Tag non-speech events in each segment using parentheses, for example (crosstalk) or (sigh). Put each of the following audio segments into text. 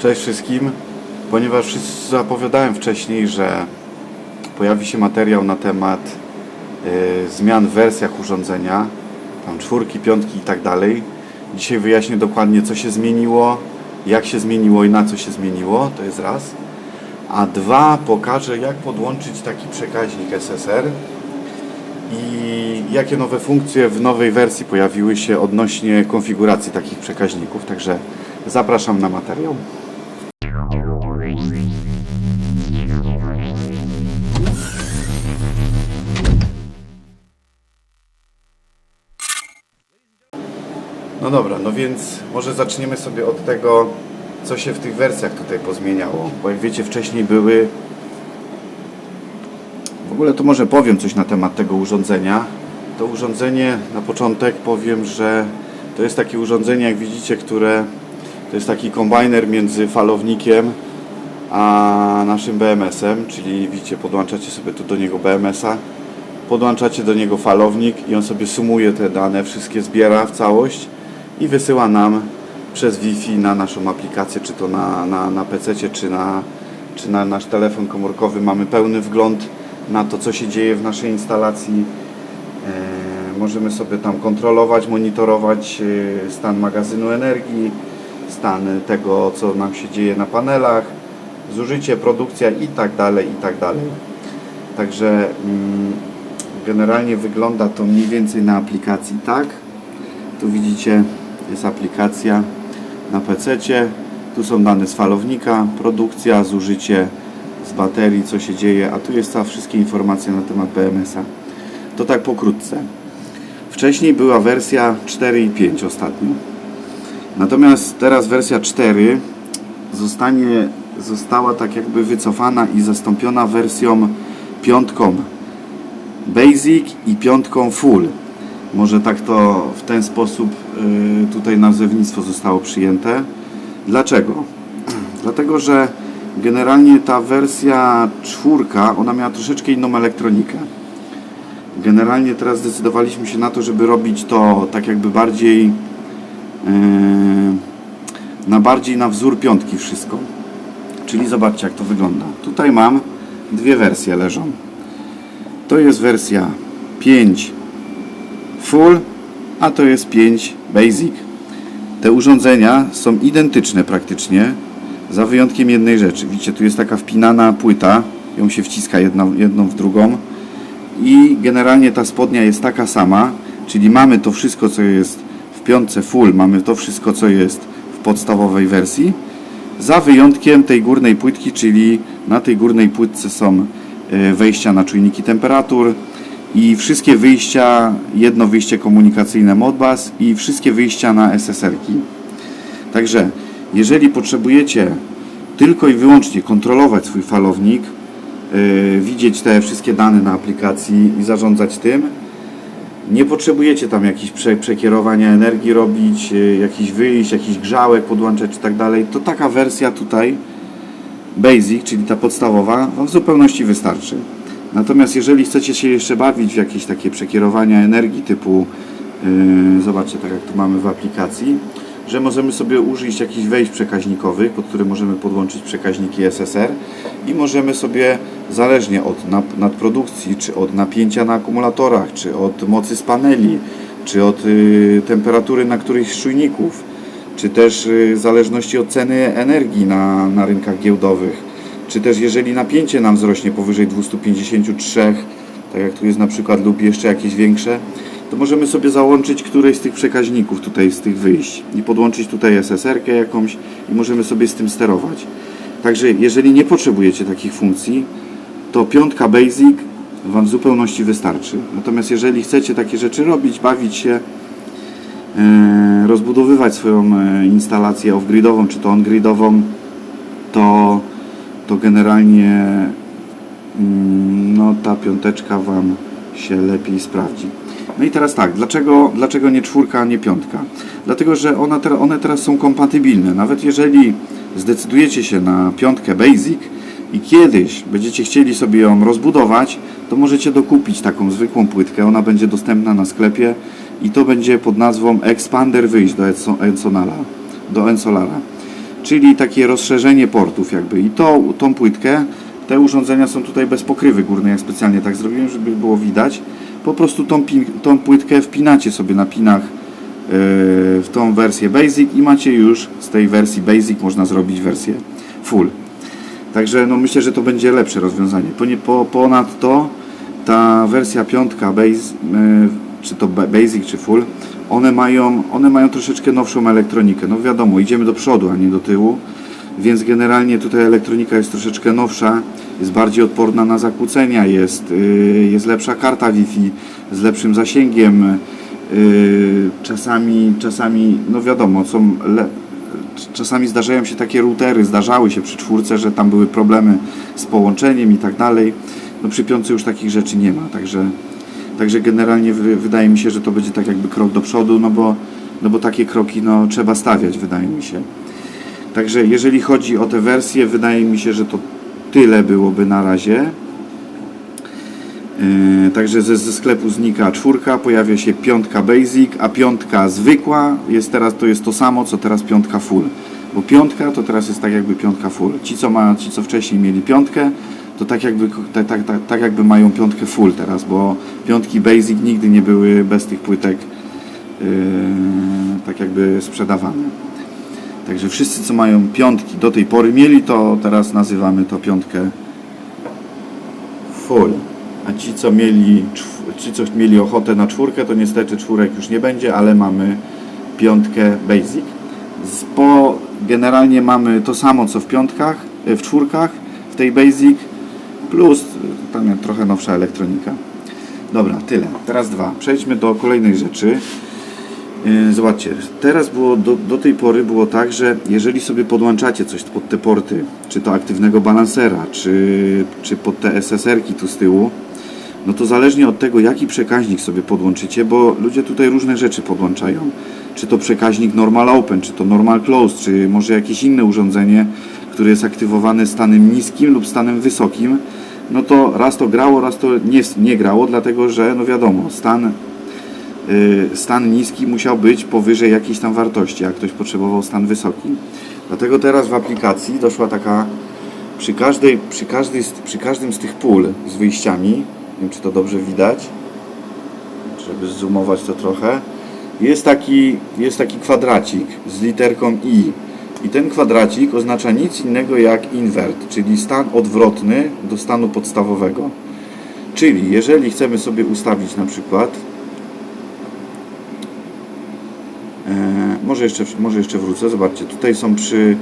Cześć wszystkim. Ponieważ zapowiadałem wcześniej, że pojawi się materiał na temat y, zmian w wersjach urządzenia, tam czwórki, piątki i tak dalej. Dzisiaj wyjaśnię dokładnie co się zmieniło, jak się zmieniło i na co się zmieniło, to jest raz. A dwa, pokażę jak podłączyć taki przekaźnik SSR i jakie nowe funkcje w nowej wersji pojawiły się odnośnie konfiguracji takich przekaźników. Także zapraszam na materiał. No dobra, no więc może zaczniemy sobie od tego, co się w tych wersjach tutaj pozmieniało. Bo jak wiecie, wcześniej były. W ogóle to może powiem coś na temat tego urządzenia. To urządzenie na początek powiem, że to jest takie urządzenie, jak widzicie, które to jest taki kombajner między falownikiem a naszym BMS-em, czyli widzicie, podłączacie sobie tu do niego BMS-a, podłączacie do niego falownik i on sobie sumuje te dane, wszystkie zbiera w całość i wysyła nam przez Wi-Fi na naszą aplikację, czy to na, na, na PC, czy na, czy na nasz telefon komórkowy. Mamy pełny wgląd na to, co się dzieje w naszej instalacji. E, możemy sobie tam kontrolować, monitorować e, stan magazynu energii, stan tego, co nam się dzieje na panelach, zużycie, produkcja i tak dalej, i tak dalej. Także mm, generalnie wygląda to mniej więcej na aplikacji tak. Tu widzicie, jest aplikacja na PC. Tu są dane z falownika, produkcja, zużycie z baterii, co się dzieje, a tu jest cała wszystkie informacje na temat BMS-a. To tak pokrótce. Wcześniej była wersja 4 i 5 ostatnio. Natomiast teraz wersja 4 zostanie, została tak jakby wycofana i zastąpiona wersją piątką Basic i piątką Full. Może tak to w ten sposób y, tutaj nazewnictwo zostało przyjęte. Dlaczego? (clears throat) Dlatego, że generalnie ta wersja czwórka, ona miała troszeczkę inną elektronikę. Generalnie teraz zdecydowaliśmy się na to, żeby robić to tak jakby bardziej na bardziej na wzór piątki wszystko. Czyli zobaczcie jak to wygląda. Tutaj mam dwie wersje leżą. To jest wersja 5 Full, a to jest 5 Basic. Te urządzenia są identyczne praktycznie, za wyjątkiem jednej rzeczy. Widzicie, tu jest taka wpinana płyta, ją się wciska jedną, jedną w drugą i generalnie ta spodnia jest taka sama, czyli mamy to wszystko, co jest w piątce full, mamy to wszystko, co jest w podstawowej wersji, za wyjątkiem tej górnej płytki, czyli na tej górnej płytce są e, wejścia na czujniki temperatur i wszystkie wyjścia, jedno wyjście komunikacyjne Modbus i wszystkie wyjścia na SSR-ki. Także jeżeli potrzebujecie tylko i wyłącznie kontrolować swój falownik, yy, widzieć te wszystkie dane na aplikacji i zarządzać tym, nie potrzebujecie tam jakichś prze, przekierowania energii robić, yy, jakichś wyjść, jakichś grzałek podłączać czy tak dalej, to taka wersja tutaj Basic, czyli ta podstawowa, Wam w zupełności wystarczy. Natomiast jeżeli chcecie się jeszcze bawić w jakieś takie przekierowania energii typu, yy, zobaczcie tak jak tu mamy w aplikacji, że możemy sobie użyć jakichś wejść przekaźnikowych, pod które możemy podłączyć przekaźniki SSR i możemy sobie zależnie od nadprodukcji, czy od napięcia na akumulatorach, czy od mocy z paneli, czy od y, temperatury na którychś czujników, czy też y, w zależności od ceny energii na, na rynkach giełdowych, czy też jeżeli napięcie nam wzrośnie powyżej 253, tak jak tu jest na przykład, lub jeszcze jakieś większe, to możemy sobie załączyć któreś z tych przekaźników tutaj z tych wyjść i podłączyć tutaj SSR-kę jakąś i możemy sobie z tym sterować. Także jeżeli nie potrzebujecie takich funkcji, to piątka Basic Wam w zupełności wystarczy. Natomiast jeżeli chcecie takie rzeczy robić, bawić się, e, rozbudowywać swoją e, instalację off-gridową czy to on-gridową, to, to generalnie mm, no, ta piąteczka Wam się lepiej sprawdzi. No i teraz tak, dlaczego, dlaczego nie czwórka, a nie piątka? Dlatego, że ona, one teraz są kompatybilne. Nawet jeżeli zdecydujecie się na piątkę Basic i kiedyś będziecie chcieli sobie ją rozbudować, to możecie dokupić taką zwykłą płytkę. Ona będzie dostępna na sklepie i to będzie pod nazwą Expander wyjść do Enso- Ensonala, do Ensolara. czyli takie rozszerzenie portów jakby. I to, tą płytkę, te urządzenia są tutaj bez pokrywy górnej, jak specjalnie tak zrobiłem, żeby było widać. Po prostu tą, tą płytkę wpinacie sobie na pinach yy, w tą wersję Basic i macie już z tej wersji Basic można zrobić wersję Full. Także no myślę, że to będzie lepsze rozwiązanie. Ponadto ta wersja piątka base, czy to ba- Basic, czy Full, one mają, one mają troszeczkę nowszą elektronikę. No wiadomo, idziemy do przodu, a nie do tyłu, więc generalnie tutaj elektronika jest troszeczkę nowsza, jest bardziej odporna na zakłócenia, jest, y, jest lepsza karta Wi-Fi z lepszym zasięgiem. y, Czasami, czasami, no wiadomo, są le, czasami zdarzają się takie routery, zdarzały się przy czwórce, że tam były problemy z połączeniem i tak dalej. No przy piątce już takich rzeczy nie ma, także, także generalnie wy, wydaje mi się, że to będzie tak jakby krok do przodu, no bo, no bo takie kroki no, trzeba stawiać, wydaje mi się. Także jeżeli chodzi o te wersje, wydaje mi się, że to tyle byłoby na razie. Yy, Także ze, ze sklepu znika czwórka, pojawia się piątka basic, a piątka zwykła jest teraz to jest to samo co teraz piątka full. Bo piątka to teraz jest tak jakby piątka full. Ci co ma, ci co wcześniej mieli piątkę, to tak jakby, tak, tak, tak, tak jakby mają piątkę full teraz, bo piątki basic nigdy nie były bez tych płytek yy, tak jakby sprzedawane. Także wszyscy co mają piątki do tej pory mieli, to teraz nazywamy to piątkę full. A ci co mieli, ci co mieli ochotę na czwórkę, to niestety czwórek już nie będzie, ale mamy piątkę basic. Po, generalnie mamy to samo co w piątkach, e, w czwórkach, w tej basic, plus e, tam trochę nowsza elektronika. Dobra, tyle. Teraz dwa. Przejdźmy do kolejnej rzeczy. Yy, Zobaczcie, teraz było do, do tej pory było tak, że jeżeli sobie podłączacie coś pod te porty, czy to aktywnego balansera, czy, czy pod te SSR-ki tu z tyłu, no to zależnie od tego, jaki przekaźnik sobie podłączycie, bo ludzie tutaj różne rzeczy podłączają. Czy to przekaźnik normal open, czy to normal closed, czy może jakieś inne urządzenie, które jest aktywowane stanem niskim lub stanem wysokim, no to raz to grało, raz to nie, nie grało, dlatego że, no wiadomo, stan y, stan niski musiał być powyżej jakiejś tam wartości, a ktoś potrzebował stan wysoki. Dlatego teraz w aplikacji doszła taka przy, każdej, przy, każdej, przy każdym z tych pól z wyjściami, nie wiem czy to dobrze widać, żeby zoomować to trochę, jest taki, jest taki kwadracik z literką I. I ten kwadracik oznacza nic innego jak invert, czyli stan odwrotny do stanu podstawowego. Czyli jeżeli chcemy sobie ustawić na przykład E, może, jeszcze, może jeszcze wrócę, zobaczcie, tutaj są przy,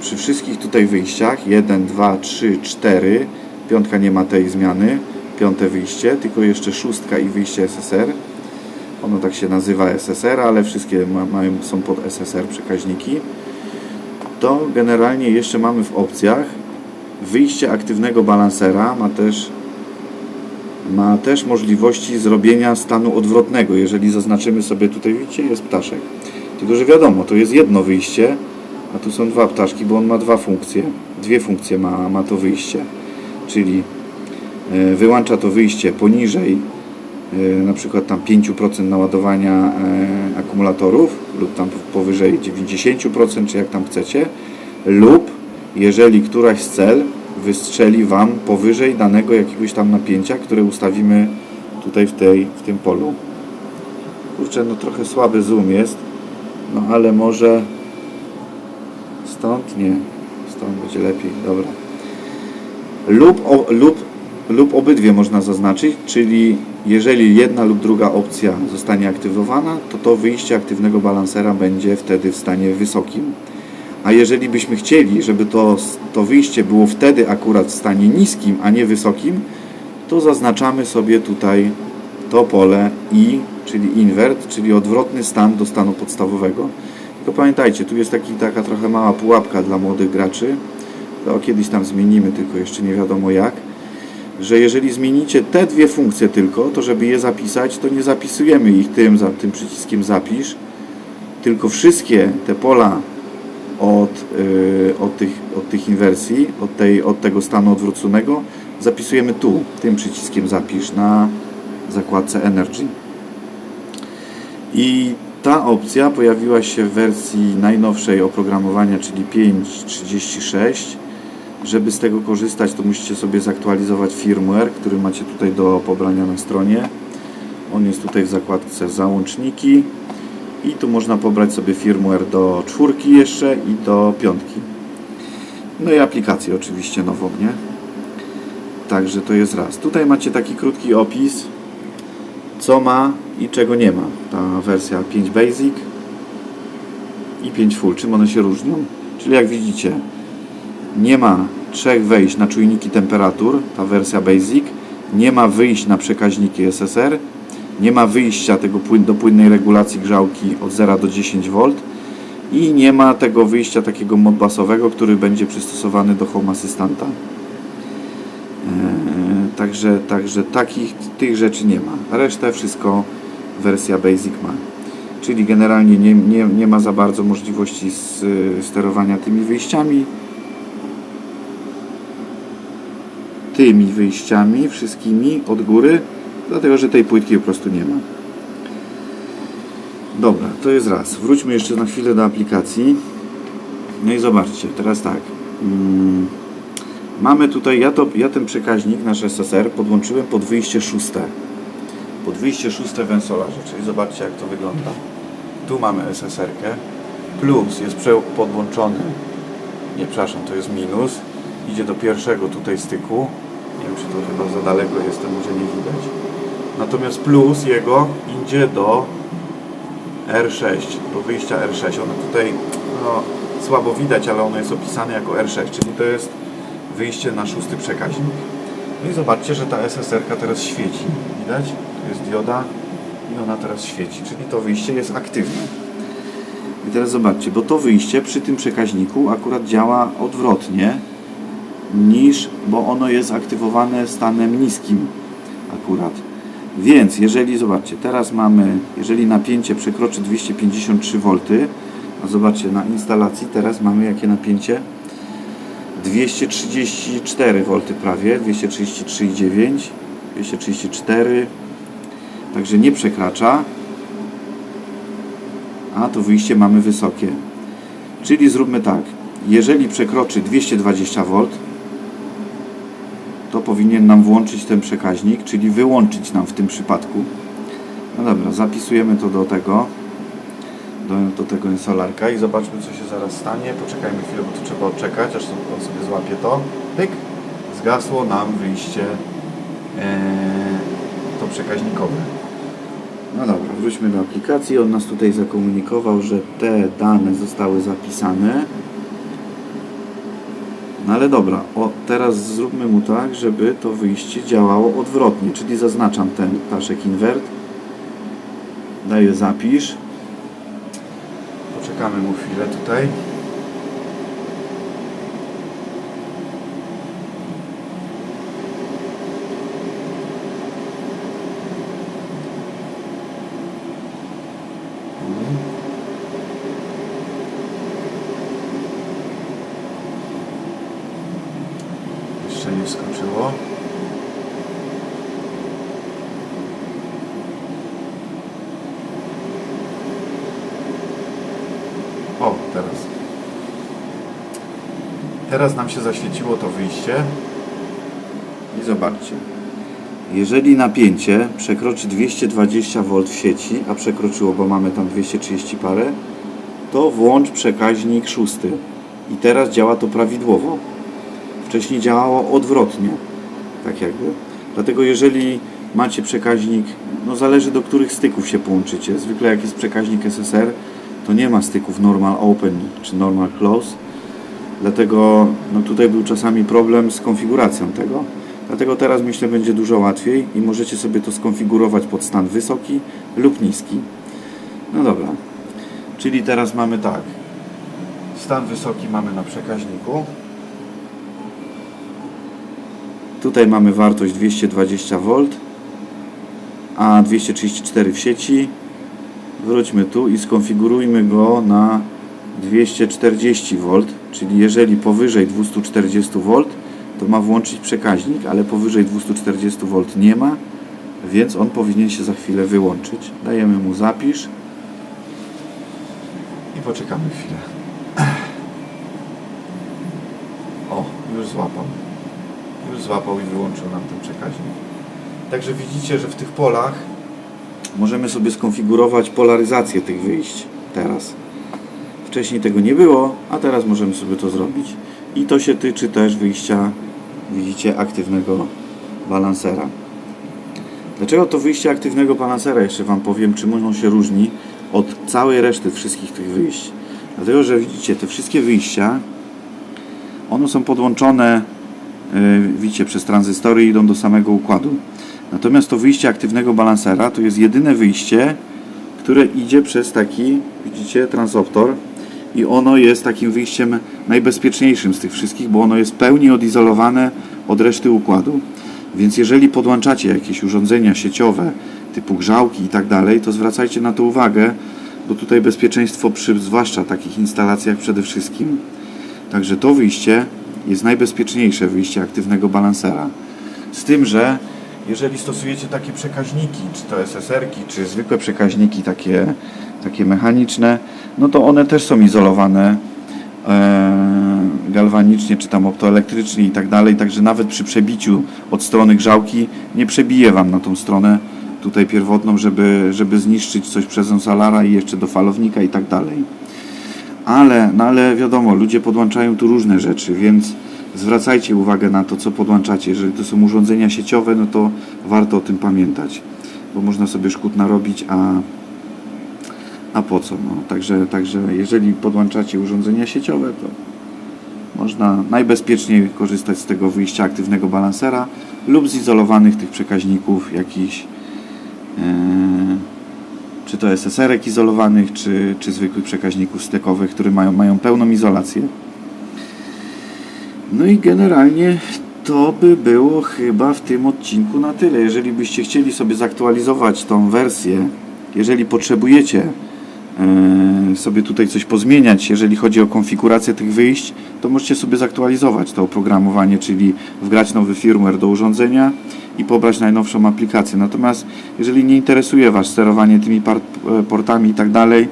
przy wszystkich tutaj wyjściach. 1, 2, 3, 4 piątka nie ma tej zmiany. Piąte wyjście, tylko jeszcze szóstka i wyjście SSR ono tak się nazywa SSR, ale wszystkie ma, mają, są pod SSR przekaźniki. To generalnie jeszcze mamy w opcjach wyjście aktywnego balansera. Ma też ma też możliwości zrobienia stanu odwrotnego. Jeżeli zaznaczymy sobie tutaj, widzicie, jest ptaszek. Tylko, że wiadomo, to jest jedno wyjście, a tu są dwa ptaszki, bo on ma dwa funkcje. Dwie funkcje ma, ma to wyjście. Czyli e, wyłącza to wyjście poniżej e, na przykład tam 5% naładowania e, akumulatorów lub tam powyżej 90%, czy jak tam chcecie, lub jeżeli któraś z cel wystrzeli Wam powyżej danego jakiegoś tam napięcia, które ustawimy tutaj w, tej, w tym polu. Kurczę, no trochę słaby zoom jest, no ale może stąd? Nie, stąd będzie lepiej, dobra. Lub, o, lub, lub obydwie można zaznaczyć, czyli jeżeli jedna lub druga opcja zostanie aktywowana, to to wyjście aktywnego balansera będzie wtedy w stanie wysokim. A jeżeli byśmy chcieli, żeby to, to wyjście było wtedy akurat w stanie niskim, a nie wysokim, to zaznaczamy sobie tutaj to pole I, czyli invert, czyli odwrotny stan do stanu podstawowego. Tylko pamiętajcie, tu jest taki, taka trochę mała pułapka dla młodych graczy. To kiedyś tam zmienimy, tylko jeszcze nie wiadomo jak. Że jeżeli zmienicie te dwie funkcje tylko, to żeby je zapisać, to nie zapisujemy ich tym, za, tym przyciskiem zapisz, tylko wszystkie te pola od, y, od, tych, od tych inwersji, od, tej, od tego stanu odwróconego, zapisujemy tu, tym przyciskiem zapisz na zakładce Energy. I Ta opcja pojawiła się w wersji najnowszej oprogramowania, czyli 5.36. Żeby z tego korzystać, to musicie sobie zaktualizować firmware, który macie tutaj do pobrania na stronie. On jest tutaj w zakładce załączniki i tu można pobrać sobie firmware do czwórki jeszcze i do piątki. No i aplikację oczywiście nową, nie? Także to jest raz. Tutaj macie taki krótki opis, co ma i czego nie ma. Ta wersja 5 Basic i 5 Full. Czym one się różnią? Czyli jak widzicie, nie ma trzech wejść na czujniki temperatur, ta wersja Basic. Nie ma wyjść na przekaźniki SSR. Nie ma wyjścia tego do płynnej regulacji grzałki od 0 do 10 V. I nie ma tego wyjścia takiego modbusowego, który będzie przystosowany do Home Assistanta. Także, także takich tych rzeczy nie ma. Resztę wszystko wersja Basic ma. Czyli generalnie nie, nie, nie ma za bardzo możliwości z, y, sterowania tymi wyjściami. Tymi wyjściami wszystkimi od góry, dlatego że tej płytki po prostu nie ma. Dobra, to jest raz. Wróćmy jeszcze na chwilę do aplikacji. No i zobaczcie, teraz tak. Mm, Mamy tutaj, ja, to, ja ten przekaźnik, nasz SSR, podłączyłem pod wyjście szóste. Pod wyjście szóste w Ensolarze, czyli zobaczcie jak to wygląda. Tu mamy SSR-kę, plus jest podłączony, nie przepraszam, to jest minus, idzie do pierwszego tutaj styku, nie wiem czy to chyba za daleko jestem, może nie widać. Natomiast plus jego idzie do R6, do wyjścia R6. Ono tutaj no, słabo widać, ale ono jest opisane jako R6, czyli to jest wyjście na szósty przekaźnik. No i zobaczcie, że ta SSR-ka teraz świeci. Widać? Tu jest dioda i ona teraz świeci, czyli to wyjście jest aktywne. I teraz zobaczcie, bo to wyjście przy tym przekaźniku akurat działa odwrotnie niż, bo ono jest aktywowane stanem niskim akurat. Więc jeżeli, zobaczcie, teraz mamy, jeżeli napięcie przekroczy 253 V, a zobaczcie, na instalacji teraz mamy jakie napięcie? 234 V prawie, 233,9, 234, także nie przekracza, a to wyjście mamy wysokie. Czyli zróbmy tak, jeżeli przekroczy 220 V, to powinien nam włączyć ten przekaźnik, czyli wyłączyć nam w tym przypadku. No dobra, zapisujemy to do tego, do, do tego insolarka i zobaczmy co się zaraz stanie. Poczekajmy chwilę, bo tu trzeba odczekać, aż on sobie złapie to. Pyk, zgasło nam wyjście e, to przekaźnikowe. No dobra, wróćmy do aplikacji. On nas tutaj zakomunikował, że te dane zostały zapisane. No ale dobra, o, teraz zróbmy mu tak, żeby to wyjście działało odwrotnie, czyli zaznaczam ten ptaszek invert, daję zapisz, poczekamy mu chwilę tutaj. Jeszcze nie wskoczyło. O, teraz. Teraz nam się zaświeciło to wyjście. I zobaczcie. Jeżeli napięcie przekroczy 220 V w sieci, a przekroczyło, bo mamy tam 230 parę, to włącz przekaźnik szósty. I teraz działa to prawidłowo. Wcześniej działało odwrotnie, tak jakby. Dlatego jeżeli macie przekaźnik, no zależy do których styków się połączycie. Zwykle jak jest przekaźnik SSR, to nie ma styków normal open czy normal close. Dlatego no tutaj był czasami problem z konfiguracją tego. Dlatego teraz myślę będzie dużo łatwiej i możecie sobie to skonfigurować pod stan wysoki lub niski. No dobra. Czyli teraz mamy tak. Stan wysoki mamy na przekaźniku. Tutaj mamy wartość 220 V, a 234 w sieci. Wróćmy tu i skonfigurujmy go na 240 V, czyli jeżeli powyżej 240 V, to ma włączyć przekaźnik, ale powyżej 240 V nie ma, więc on powinien się za chwilę wyłączyć. Dajemy mu zapisz. poczekamy chwilę. O, już złapał. Już złapał i wyłączył nam ten przekaźnik. Także widzicie, że w tych polach możemy sobie skonfigurować polaryzację tych wyjść teraz. Wcześniej tego nie było, a teraz możemy sobie to zrobić. I to się tyczy też wyjścia, widzicie, aktywnego balansera. Dlaczego to wyjście aktywnego balansera? Jeszcze Wam powiem, czym ono się różni od całej reszty wszystkich tych wyjść. Dlatego, że widzicie, te wszystkie wyjścia, one są podłączone, yy, widzicie, przez tranzystory i idą do samego układu. Natomiast to wyjście aktywnego balansera to jest jedyne wyjście, które idzie przez taki, widzicie, transoptor i ono jest takim wyjściem najbezpieczniejszym z tych wszystkich, bo ono jest w pełni odizolowane od reszty układu. Więc jeżeli podłączacie jakieś urządzenia sieciowe typu grzałki i tak dalej, to zwracajcie na to uwagę, bo tutaj bezpieczeństwo przy zwłaszcza takich instalacjach przede wszystkim. Także to wyjście jest najbezpieczniejsze wyjście aktywnego balansera. Z tym, że jeżeli stosujecie takie przekaźniki, czy to SSR-ki, czy zwykłe przekaźniki takie, takie mechaniczne, no to one też są izolowane e, galwanicznie, czy tam optoelektrycznie i tak dalej, także nawet przy przebiciu od strony grzałki nie przebije Wam na tą stronę tutaj pierwotną, żeby, żeby zniszczyć coś przez onsalara i jeszcze do falownika i tak dalej. Ale, no ale wiadomo, ludzie podłączają tu różne rzeczy, więc zwracajcie uwagę na to, co podłączacie. Jeżeli to są urządzenia sieciowe, no to warto o tym pamiętać, bo można sobie szkód narobić, a, a po co? No, także, także jeżeli podłączacie urządzenia sieciowe, to można najbezpieczniej korzystać z tego wyjścia aktywnego balansera lub zizolowanych tych przekaźników jakichś e, czy to SSR-ek izolowanych, czy, czy zwykłych przekaźników stekowych, które mają, mają pełną izolację. No i generalnie to by było chyba w tym odcinku na tyle. Jeżeli byście chcieli sobie zaktualizować tą wersję, jeżeli potrzebujecie e, sobie tutaj coś pozmieniać, jeżeli chodzi o konfigurację tych wyjść, to możecie sobie zaktualizować to oprogramowanie, czyli wgrać nowy firmware do urządzenia i pobrać najnowszą aplikację. Natomiast jeżeli nie interesuje Was sterowanie tymi e, portami i tak dalej,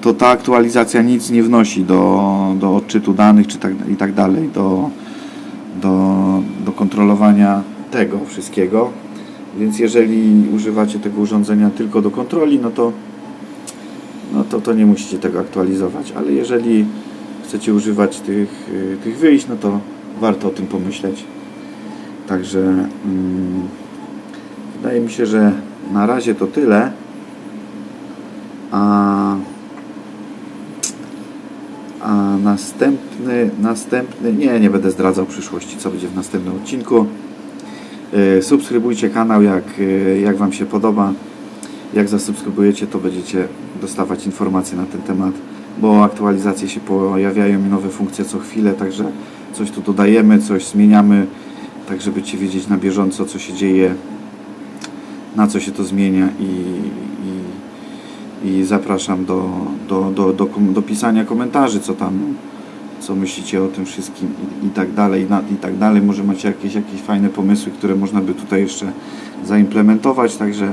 to ta aktualizacja nic nie wnosi do, do odczytu danych czy tak, i tak dalej, do, do, do kontrolowania tego wszystkiego. Więc jeżeli używacie tego urządzenia tylko do kontroli, no to, no to, to nie musicie tego aktualizować. Ale jeżeli chcecie używać tych, tych wyjść, no to warto o tym pomyśleć. Także mm, wydaje mi się, że na razie to tyle. A, a następny, następny, nie, nie będę zdradzał przyszłości, co będzie w następnym odcinku. Y, Subskrybujcie kanał, jak, y, jak Wam się podoba. Jak zasubskrybujecie, to będziecie dostawać informacje na ten temat, bo aktualizacje się pojawiają i nowe funkcje co chwilę, także coś tu dodajemy, coś zmieniamy, tak żebyście wiedzieć na bieżąco, co się dzieje, na co się to zmienia i, i, zapraszam do, do, do, do, do pisania komentarzy, co tam, co myślicie o tym wszystkim i, i tak dalej, na, i tak dalej. Może macie jakieś, jakieś fajne pomysły, które można by tutaj jeszcze zaimplementować, także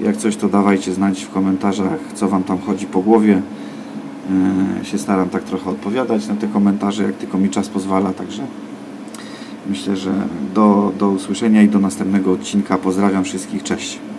jak coś to dawajcie znać w komentarzach, co Wam tam chodzi po głowie. Yy, się staram tak trochę odpowiadać na te komentarze, jak tylko mi czas pozwala, także myślę, że do, do usłyszenia i do następnego odcinka. Pozdrawiam wszystkich, cześć.